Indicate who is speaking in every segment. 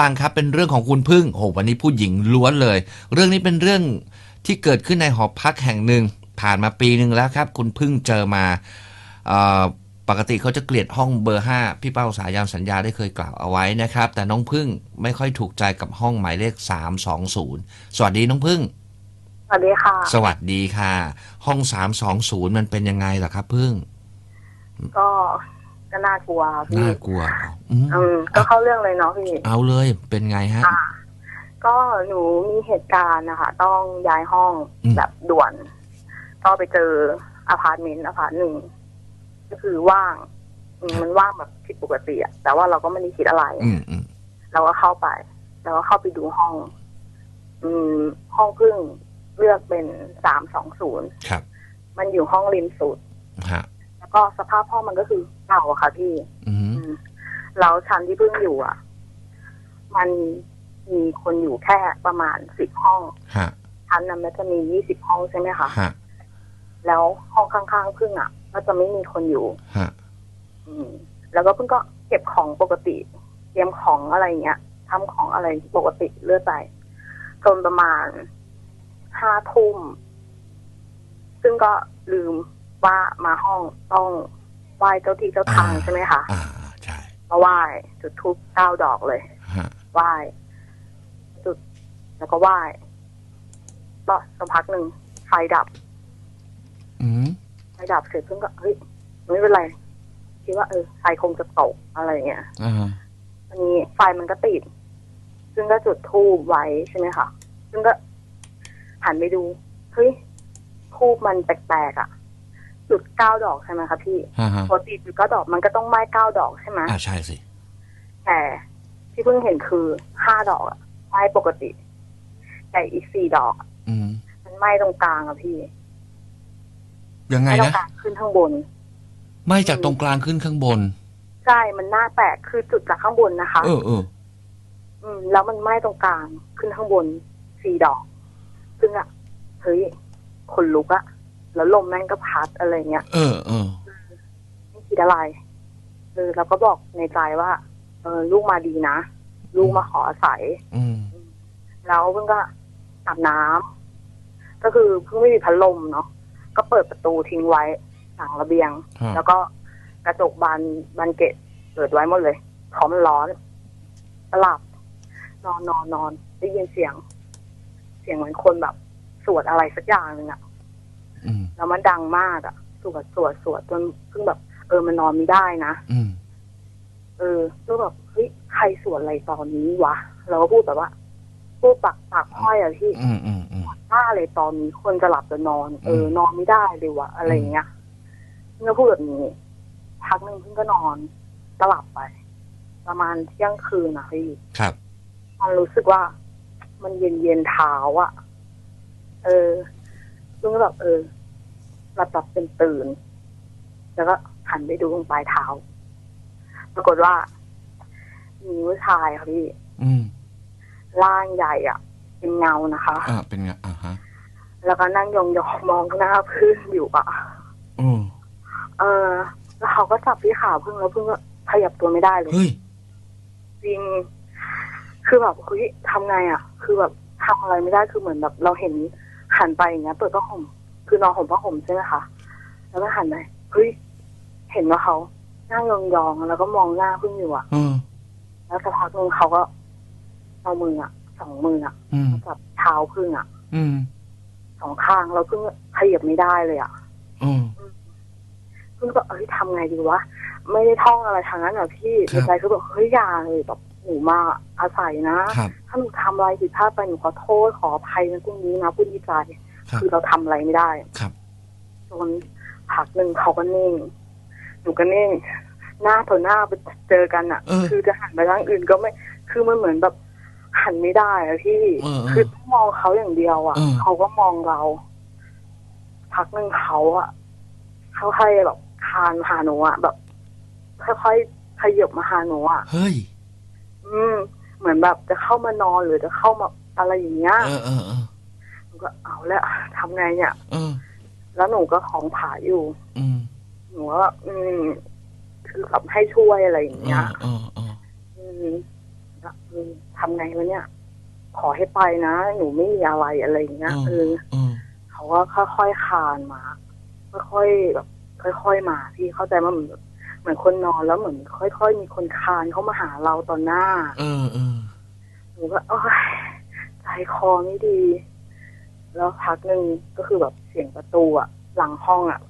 Speaker 1: ปังครับเป็นเรื่องของคุณพึ่งโอ้โหวันนี้ผู้หญิงล้วนเลย เรื่องนี้เป็นเรื่องที่เกิดขึ้นในหอพักแห่งหนึ่ง ผ่านมาปีหนึ่งแล้วครับ คุณพึ่งเจอมาเอ่อปกติเขาจะเกลียดห้องเบอร์ 5 พี่เป้าสายยามสัญญาได้เคยกล่าวเอาไว้นะครับ แต่น้องพึ่งไม่ค่อยถูกใจกับห้องหมายเลข 320 สวัสดีน้องพึ่ง
Speaker 2: สวัสดีค่ะ
Speaker 1: สวัสดีค่ะ ห้อง 320 มันเป็นยังไงล่ะครับ พึ่ง
Speaker 2: ก็ ก็น่ากลัวพี่
Speaker 1: น่ากลัวเหรออืม
Speaker 2: อืมก็เข้าเรื่องเลยเนาะพี่
Speaker 1: เอาเลยเป็นไงฮะ
Speaker 2: อ่า ก็หนูมีเหตุการณ์นะคะต้องย้ายห้อง
Speaker 1: อืม
Speaker 2: แบบด่วน ก็ไปเจออพาร์ตเมนต์อพาร์ตหนึ่งก็คือว่างอืมมันว่างแบบผิดปกติอะแต่ว่าเราก็ไม่ได้คิดอะไร
Speaker 1: อืมอืม
Speaker 2: เราก็เข้าไปแล้วก็เข้าไปดูห้อง อืม ห้องพึ่งเลือกเป็นสามสองศูนย์
Speaker 1: ครับ
Speaker 2: มันอยู่ห้องริมสุด
Speaker 1: ฮะ
Speaker 2: แล้วก็สภาพห้องมันก็คือเก่าอะค่ะพี่
Speaker 1: อืม
Speaker 2: อืมแล้วชั้นที่เพิ่งอยู่อะ มันมีคนอยู่แค่ประมาณสิบห้อง
Speaker 1: ฮะ
Speaker 2: ชั้นนั้นมันจะมียี่สิบห้องใช่ไหมคะ
Speaker 1: ฮะ
Speaker 2: แล้วห้องข้างๆเพิ่งอะ ก็จะไม่มีคนอยู่
Speaker 1: ฮะ
Speaker 2: อืม แล้วก็เพิ่งก็เก็บของปกติ เตรียมของอะไรเงี้ยทำของอะไรปกติเรื่อยไปจนประมาณห้าทุ่ม ซึ่งก็ลืม ว่ามาห้องต้องไหว้เจ้าที่เจ้าทางใช่ไหมคะ
Speaker 1: อ่าใช่
Speaker 2: มาไหว้จุดทูปเก้าดอกเลย
Speaker 1: ฮะ
Speaker 2: ไหว้จุดแล้วก็ไหว้ก็สักพักหนึ่งไฟดับ
Speaker 1: อืม
Speaker 2: ไฟดับเสร็จเพิ่งก็เฮ้ยไม่เป็นไรคิดว่าเออไฟคงจะตกอะไรเงี้ย
Speaker 1: อ่า
Speaker 2: อันนี้ไฟมันก็ติด ซึ่งก็จุดทูบไว้ใช่ไหมคะซึ่งก็หันไปดูเฮ้ยทูบมันแปลกๆอะ จุดเก้าดอกใช่ไหมคะพี่
Speaker 1: ฮะฮะ
Speaker 2: ปกติจุดเก้าดอกมันก็ต้องไหม้เก้าดอกใช่ไหม
Speaker 1: อ่าใช่สิ
Speaker 2: แต่ที่เพิ่งเห็นคือห้าดอกอะไหม้ปกติ แต่อีกสี่ดอกอะ
Speaker 1: อืม
Speaker 2: มันไหม้ตรงกลางอะพี่
Speaker 1: ยังไง
Speaker 2: ไหม้ตรง
Speaker 1: นะ
Speaker 2: กลางขึ้นข้างบน
Speaker 1: ไม่จากตรงกลางขึ้นข้างบน
Speaker 2: ใช่ มันหน้าแตกคือจุดจากข้างบนนะคะ
Speaker 1: เออเออ
Speaker 2: อืม แล้วมันไหม้ตรงกลาง ขึ้นข้างบนสี่ดอก ซึ่งอะเฮ้ยขนลุกอะ แล้วลมแม่งก็พัดอะไรเงี้ย
Speaker 1: เออเออ
Speaker 2: ไม่คิดอะไรเออเราก็บอกในใจว่า เออ ลูกมาดีนะ ลูกมาขออาศัย
Speaker 1: อืม
Speaker 2: แล้วเพิ่งก็อาบน้ำก็คือเพิ่งไม่มีพัดลมเนาะก็เปิดประตูทิ้งไว้หลังระเบียง
Speaker 1: ฮะ
Speaker 2: แล้วก็กระจกบานบานเกตเปิดไว้หมดเลยเพราะมันร้อนก็หลับ นอนนอนนอนได้ยินเสียง เสียงเหมือนคนแบบ สวดอะไรสักอย่างหนึ่งอะ
Speaker 1: อืม
Speaker 2: แล้วมันดังมากอะสวดสวดสวดจนเพิ่งแบบ เออมันนอนไม่ได้นะ
Speaker 1: อืม
Speaker 2: เออก็แบบเฮ้ยใครสวดอะไรตอนนี้วะเราก็พูดแบบว่าพูดปากปากห้อยอะพี่
Speaker 1: อืมอืมอืม
Speaker 2: บ้าเลยตอนนี้คนจะหลับจะนอน เออ
Speaker 1: อืม
Speaker 2: นอนไม่ได้เลยวะอะไรอย่างเงี้ยเพิ่งก็พูดแบบนี้พักหนึ่งเพิ่งก็นอนก็หลับไป ประมาณเที่ยงคืนนะพี่
Speaker 1: ครับ
Speaker 2: มันรู้สึกว่า มันเย็นเย็นๆเท้าอะเออเพิ่งก็แบบเออ หลับหลับเป็นตื่น แล้วก็หันไปดูตรงปลายเท้า ปรากฏว่า มีผู้ชายค่ะพี่
Speaker 1: อืม
Speaker 2: ร่างใหญ่อะเป็นเงานะคะ
Speaker 1: อ่าเป็นไงอ่าฮะ
Speaker 2: แล้วก็นั่งยองๆมองหน้าพึ่งอยู่อะ
Speaker 1: อืม
Speaker 2: เออ แล้วเขาก็จับที่ขาพึ่งแล้วพึ่งก็ขยับตัวไม่ได้เลย
Speaker 1: เฮ้ย
Speaker 2: จริง คือแบบเฮ้ยทำไงอะคือแบบทำอะไรไม่ได้ คือเหมือนแบบ เราเห็นหันไปอย่างเงี้ย เปิดผ้าห่ม คือนอนห่มผ้าห่มใช่ไหมคะแล้วก็หันไปเฮ้ยเห็นว่าเขานั่งยองๆแล้วก็มองหน้าพึ่งอยู่อะ
Speaker 1: เออ
Speaker 2: แล้วสักพักหนึงเขาก็เอามืออะสองมืออะ
Speaker 1: อืม
Speaker 2: จับเท้าพึ่งอะ
Speaker 1: อืม
Speaker 2: สองข้างแล้วพึ่งก็ขยับไม่ได้เลยอะ
Speaker 1: อืม
Speaker 2: พึ่งก็เอ้ยทำไงดีวะไม่ได้ท่องอะไรทางนั้นอะพี่
Speaker 1: ครั
Speaker 2: ใน
Speaker 1: บ
Speaker 2: ใจคือแบบเฮ้ยอย่าเลยแบบหนูมาอาศัยนะ
Speaker 1: ครับ
Speaker 2: ถ้าหนูทำอะไรผิดพลาดไปหนูขอโทษขออภัยในตรงนี้นะพูดดีใจ
Speaker 1: ครับ
Speaker 2: คือเราทำอะไรไม่ได้
Speaker 1: ครับ
Speaker 2: จนพักหนึ่งเขาก็นิ่งหนูก็นิ่ง หน้าต่อหน้าไปเจอกันอะ
Speaker 1: เออ
Speaker 2: คือจะหันไปทางอื่นก็ไม่ คือมันเหมือนแบบหันไม่ได้อะพี่
Speaker 1: เออเออ
Speaker 2: คือต้องมองเขาอย่างเดียวอะ
Speaker 1: เออ
Speaker 2: เขาก็มองเราพักหนึ่งเขาอะเขาค่อยๆแบบคานมาหาหนูอะแบบค่อยๆขยับมาหาหนูอะ
Speaker 1: เฮ้ย
Speaker 2: อืม เหมือนแบบจะเข้ามานอนหรือจะเข้ามาอะไรอย่างเงี้ย
Speaker 1: เออเออเออ
Speaker 2: หนู ก็เอาแล้วทำไงเนี่ย
Speaker 1: เออ
Speaker 2: แล้วหนูก็ของผาอยู่
Speaker 1: อืม
Speaker 2: หนูก็อืม คือแบบให้ช่วยอะไรอย่าง
Speaker 1: เอ
Speaker 2: เงี้ย
Speaker 1: อเออเออ
Speaker 2: อืมอะเออทำไงวะเนี่ย ขอให้ไปนะหนูไม่มีอะไรอะไรอย่างเงี้ยเออ
Speaker 1: อืม
Speaker 2: เขาก็ค่อยๆคลานมา ค่อยๆแบบค่อย ๆมาพี่เข้าใจว่าเหมือนแบบเหมือนคนนอนแล้วเหมือน ค่อย ๆ มีคนคลานเข้ามาหาเราตอนหน้า
Speaker 1: เออเออ
Speaker 2: หนูก็โอ้ยใจคอไม่ดี แล้วพักหนึ่งก็คือแบบเสียงประตูอะหลังห้องอะ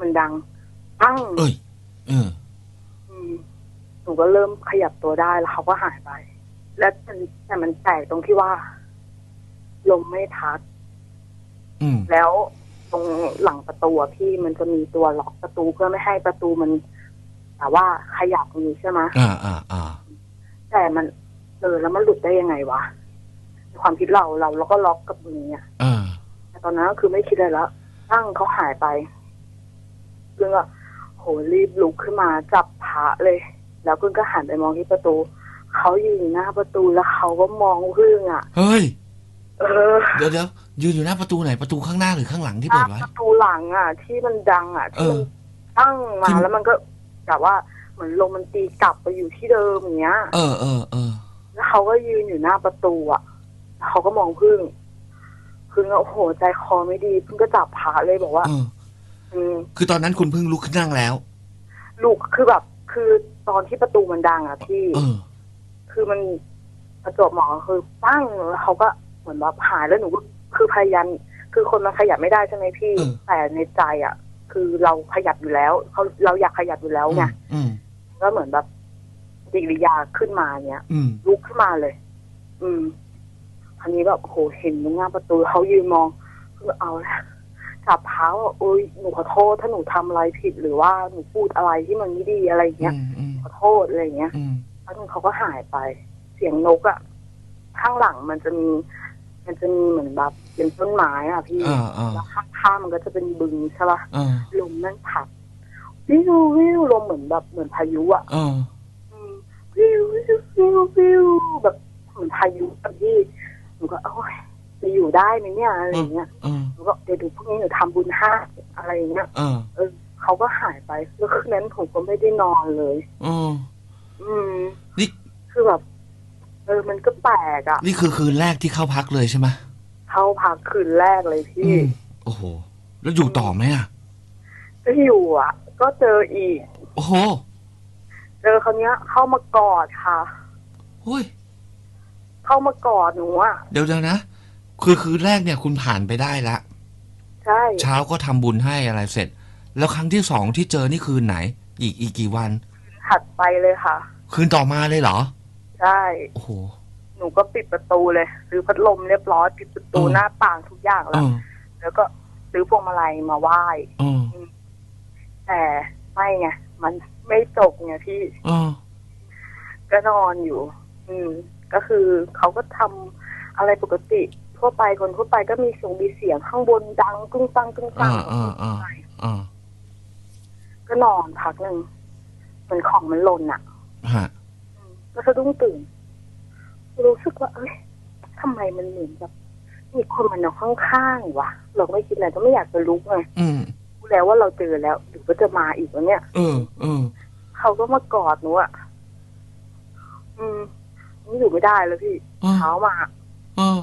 Speaker 2: มันดังปั้ง
Speaker 1: เอ้ยเออ
Speaker 2: อืมหนูก็เริ่มขยับตัวได้แล้วเขาก็หายไป แล้วมันแต่มันแปลกตรงที่ว่าลมไม่พัด
Speaker 1: อืม
Speaker 2: แล้วตรงหลังประตูอะพี่มันจะมีตัวล็อกประตูเพื่อไม่ให้ประตูมัน แต่ว่าขยับอยู่ใช่ไหม
Speaker 1: อ่าอ่าอ่า
Speaker 2: แต่มันเออแล้วมันหลุดได้ยังไงวะใน ความคิดเราเราเราก็ล็อกกับมือเนี่ย
Speaker 1: อ่า
Speaker 2: แต่ตอนนั้นก็คือไม่คิดอะไรแล้วตั้งเขาหายไปกึ่งก็โหรีบลุกขึ้นมาจับพระเลย แล้วกึ่งก็หันไปมองที่ประตูเขายืนอยู่หน้าประตูแล้วเขาก็มองพึ่งอะ
Speaker 1: เฮ้ย
Speaker 2: เออ
Speaker 1: เดี๋ยวเดี๋ยวยืนอยู่หน้าประตูไหนประตูข้างหน้าหรือข้างหลังที่
Speaker 2: ห
Speaker 1: เปิ
Speaker 2: น้า
Speaker 1: ดไว้
Speaker 2: ประตูหลังอะ ที่มันดังอะ
Speaker 1: เอ
Speaker 2: ที่
Speaker 1: อ
Speaker 2: มันตั้งมา
Speaker 1: ที่
Speaker 2: แล้วมันก็แบบว่าเหมือนลมมันตีกลับไปอยู่ที่เดิมอย่างเงี้ย
Speaker 1: เออเออเออ
Speaker 2: แล้วเขาก็ยืนอยู่หน้าประตูอะแล้ว เขาก็มองพึ่งพึ่งก็โอ้โหใจคอไม่ดีพึ่งก็จับพระเลยบอกว่า
Speaker 1: เออ
Speaker 2: อืม
Speaker 1: คือตอนนั้นคุณเพิ่งลุกขึ้นนั่งแล้ว
Speaker 2: ลูกคือแบบ คือตอนที่ประตูมันดังอะพี่
Speaker 1: เออ
Speaker 2: คือมันประจวบเหมอคือปั้งแล้วเขาก็เหมือนแบบหายแล้วหนูก็คือพยายามคือคนมันขยับไม่ได้ใช่ไหมพี่
Speaker 1: เออ
Speaker 2: แต่ในใจอะ คือเราขยับอยู่แล้วเขาเราอยากขยับอยู่แล้วไง
Speaker 1: อืม
Speaker 2: ก็เหมือนแบบปฏิกิริยาขึ้นมาเนี้ย
Speaker 1: อืม
Speaker 2: ลุกขึ้นมาเลย อืม คราวนี้แบบโหเห็นตรงหน้าประตูเขายืนมองคือเอาละจับเท้าอะโอ้ยหนูขอโทษถ้าหนูทำอะไรผิดหรือว่าหนูพูดอะไรที่มันไม่ดีอะไรอย่างเงี้ย
Speaker 1: อืมอืม
Speaker 2: ขอโทษอะไรอย่างเงี้ย
Speaker 1: อืม
Speaker 2: แล้วนึงเขาก็หายไป เสียงนกอะข้างหลังมันจะมี มันจะมีเหมือนแบบเป็นต้นไม้อะพี่
Speaker 1: อ่าอ่า
Speaker 2: แล้วข้างๆมันก็จะเป็นบึงใช่ปะ
Speaker 1: อ่า
Speaker 2: ลมนั่นผัดวิววิวลมเหมือนแบบเหมือนพายุอะ
Speaker 1: อ่า
Speaker 2: อืมวิววิววิววิวแบบเหมือนพายุแบบที่ หนูก็โอ้ยจะอยู่ได้ไหมเนี่ยอะไรอย่างเงี้ย
Speaker 1: อ่า
Speaker 2: หนูก็เดี๋ยวดูพรุ่งนี้หนูทำบุญห้าอะไรอย่างเงี้ย
Speaker 1: อ่า
Speaker 2: เออเขาก็หายไปแล้วคืนนั้นผมก็ไม่ได้นอนเลย
Speaker 1: อ่า
Speaker 2: อืม
Speaker 1: นี่
Speaker 2: คือแบบ เออมันก็แปลกอะ
Speaker 1: นี่คือคืนแรกที่เข้าพักเลยใช่ไหม
Speaker 2: เข้าพักคืนแรกเลย
Speaker 1: อื
Speaker 2: พี่
Speaker 1: มโอ้โหแล้วอยู่ต่อไหมอะ
Speaker 2: ก็อยู่อะ ก็เจออีก
Speaker 1: โอ้โห
Speaker 2: เจอคนเนี้ย เข้ามากอดค่ะ
Speaker 1: เฮ้ย
Speaker 2: เข้ามากอดหนูอะ
Speaker 1: เดี๋ยวเดี๋ยวนะ คือคืนแรกเนี่ยคุณผ่านไปได้ละ
Speaker 2: ใช่
Speaker 1: เช้าก็ทำบุญให้อะไรเสร็จ แล้วครั้งที่สองที่เจอนี่คืนไหน อีกอีกกี่วัน
Speaker 2: ถัดไปเลยค่ะ
Speaker 1: คืนต่อมาเลยเหรอ
Speaker 2: ใช่
Speaker 1: โอ้โห
Speaker 2: หนูก็ปิดประตูเลยซื้อพัดลมเรียบร้อยปิดประตู
Speaker 1: เออ
Speaker 2: หน้าต่างทุกอย่าง
Speaker 1: เอ
Speaker 2: แล้ว
Speaker 1: อ
Speaker 2: แล้วก็ซื้อพวงมาลัยมาไหว้
Speaker 1: เออ
Speaker 2: แต่ไม่ไงมันไม่จบไงพี่
Speaker 1: เออ
Speaker 2: ก็นอนอยู่ อืม ก็คือเขาก็ทำอะไรปกติทั่วไปคนทั่วไปก็มีเสียงมีเสียงข้างบนดังกึ้งตังกึ้งตั
Speaker 1: อ่างอ่าอ่าอ่า
Speaker 2: ก็นอนพักหนึ่งเหมือนของมันหล่นอะ
Speaker 1: ฮะ
Speaker 2: อืมก็สะดุ้งตื่นรู้สึกว่าเอ้ยทำไมมันเหมือนแบบมีคนมานอนข้างๆวะเราก็ไม่คิดอะไรก็ไม่อยากจะลุกไง
Speaker 1: อืม
Speaker 2: รู้แล้วว่าเราเจอแล้วเดี๋ยวก็จะมาอีกวะเนี่ย
Speaker 1: เออเออ
Speaker 2: เขาก็มากอดหนูอะอืมนี่ อยู่ไม่ได้แล้วพี่
Speaker 1: เออ
Speaker 2: เช้ามา
Speaker 1: เออ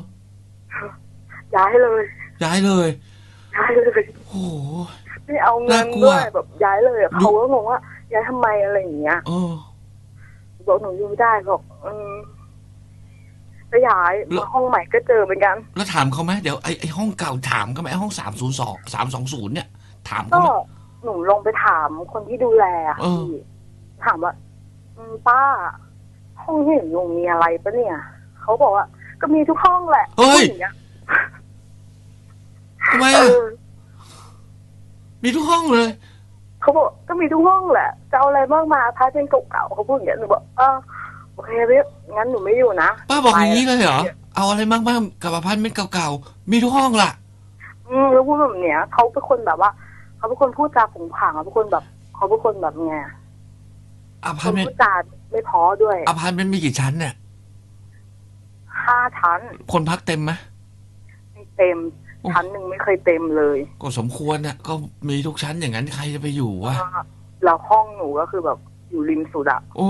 Speaker 2: ย้ายเลย
Speaker 1: ย้ายเลย
Speaker 2: ย้ายเลย
Speaker 1: โอ้โห
Speaker 2: ไม่เอาเงิน
Speaker 1: น่ากลัว
Speaker 2: ด้วยแบบย้ายเลยอะ
Speaker 1: ดู
Speaker 2: เขาก็งงว่าย้ายทำไมอะไรอย่างเงี้ย
Speaker 1: เออ
Speaker 2: บอกหนูอยู่ไม่ได้บอกอืมก็ย้าย
Speaker 1: แล้ว
Speaker 2: มาห้องใหม่ก็เจอเหมือนกัน
Speaker 1: แล้วถามเขาไหมเดี๋ยวไอไอห้องเก่าถามเขาไหมไอห้องสามศูนย์สองสามสองศูนย์เนี่ย ถามเขา
Speaker 2: ก็
Speaker 1: ไหม
Speaker 2: หนูลงไปถามคนที่ดูแลอะ
Speaker 1: เออ
Speaker 2: พี่ถามว่าอืมป้า ห้องที่หนูอยู่มีอะไรปะเนี่ย เขาบอกว่า ก็มีทุกห้องแหละ
Speaker 1: เฮ้ย
Speaker 2: พูดอย่างเงี้ย
Speaker 1: ทำไม
Speaker 2: เอ
Speaker 1: อะ
Speaker 2: อ
Speaker 1: มีทุกห้องเลย
Speaker 2: เขาบอกก็มีทุกห้องแหละจะเอาอะไรบ้างมาพาเป็นเก่าๆเขาพูดอย่างเงี้ยหนูบอกเออโอเคพี่งั้นหนูไม่อยู่นะ
Speaker 1: ป้าบอกอย่างนี้เลยเหรอ เอาอะไรบ้างๆกับอพาร์ตเมนต์เก่าๆ มีทุกห้องล่ะ
Speaker 2: อืมแล้วพูดแบบเนี้ยเขาเป็นคนแบบว่า เขาเป็นคนพูดจาผงผางเขาเป็นคนแบบ เขาเป็นคนแบบไง
Speaker 1: อ
Speaker 2: ค
Speaker 1: พาร์
Speaker 2: น
Speaker 1: ตเมน
Speaker 2: พู
Speaker 1: ต์
Speaker 2: ดจา ไม่พอด้วย
Speaker 1: อพาร์ตเมนต์มีกี่ชั้นเนี่ย
Speaker 2: ห้าชั้น
Speaker 1: คนพักเต็มไหม
Speaker 2: ไม่เต็ม
Speaker 1: โอ้
Speaker 2: ชั้นหนึ่งไม่เคยเต็มเลย
Speaker 1: ก็สมควรน่ะก็มีทุกชั้นอย่างนั้นใครจะไปอยู่วะ
Speaker 2: แล้วห้องหนูก็คือแบบอยู่ริมสุดอะ
Speaker 1: โอ้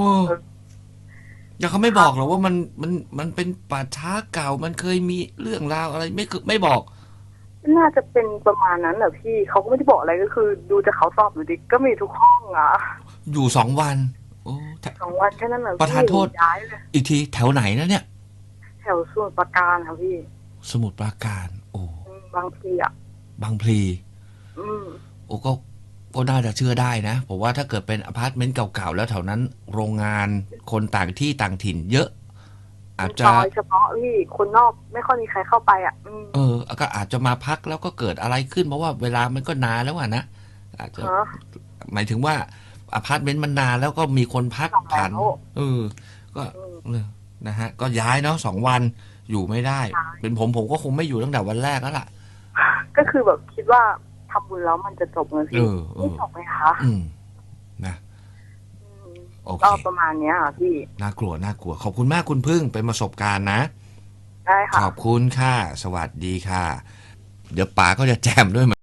Speaker 1: ยังเขาไม่บอกหรอกว่ามันมันมันเป็นป่าช้าเก่ามันเคยมีเรื่องราวอะไรไม่คือไม่บอก
Speaker 2: น่าจะเป็นประมาณนั้นแหละพี่เขาก็ไม่ได้บอกอะไรก็คือ ดูจากเขาสอบอยู่ดิก็มีทุกห้องอะ
Speaker 1: อยู่สองวัน โอ้แถ
Speaker 2: สองวันแค่นั้นแหละ
Speaker 1: ประธานโทษ
Speaker 2: ย้ายเลย
Speaker 1: อีกทีแถวไหนนะเนี่ย
Speaker 2: แถวส่วนประการค่ะพี่
Speaker 1: สมุทรปราการ โอ้
Speaker 2: อืมบางทีอะ
Speaker 1: บางพลี
Speaker 2: อืม
Speaker 1: โอ้ก็ก็น่าจะเชื่อได้นะผมว่าถ้าเกิดเป็นอพาร์ตเมนต์เก่าๆแล้วแถวนั้น โรงงานคนต่างที่ต่างถิ่น เยอะ อาจจะ
Speaker 2: ซอยเฉพาะพี่คนนอกไม่ค่อยมีใครเข้าไปอะ อืม
Speaker 1: เออ ก็อาจจะมาพักแล้วก็เกิดอะไรขึ้น เพราะว่าเวลามันก็นานแล้วอะนะอาจจะ
Speaker 2: ฮะ
Speaker 1: หมายถึงว่า อพาร์ตเมนต์มันนานแล้วก็มีคนพัก
Speaker 2: สองแล้ว
Speaker 1: ผ่านเออ ก็
Speaker 2: อืม
Speaker 1: เออนะฮะ ก็ย้ายเนาะสองวันอยู่ไม่ได้
Speaker 2: ใช่
Speaker 1: เป็นผมผมก็คงไม่อยู่ตั้งแต่วันแรกแล้วล่ะ
Speaker 2: ก็คือแบบคิดว่าทำบุญแล้วมันจะจบเงิน
Speaker 1: เอ
Speaker 2: พี่
Speaker 1: อเอ
Speaker 2: ไม่
Speaker 1: อ
Speaker 2: จบไหมคะ
Speaker 1: อืมนะ
Speaker 2: อืม
Speaker 1: โอเค
Speaker 2: ก็ประมาณเนี้ยค่ะพี่
Speaker 1: น่ากลัวน่ากลัว ขอบคุณมากคุณพึ่งเป็นประสบการณ์นะ
Speaker 2: ได้ค่ะ
Speaker 1: ขอบคุณค่ะ สวัสดีค่ะ เดี๋ยวป๋าก็จะแจมด้วย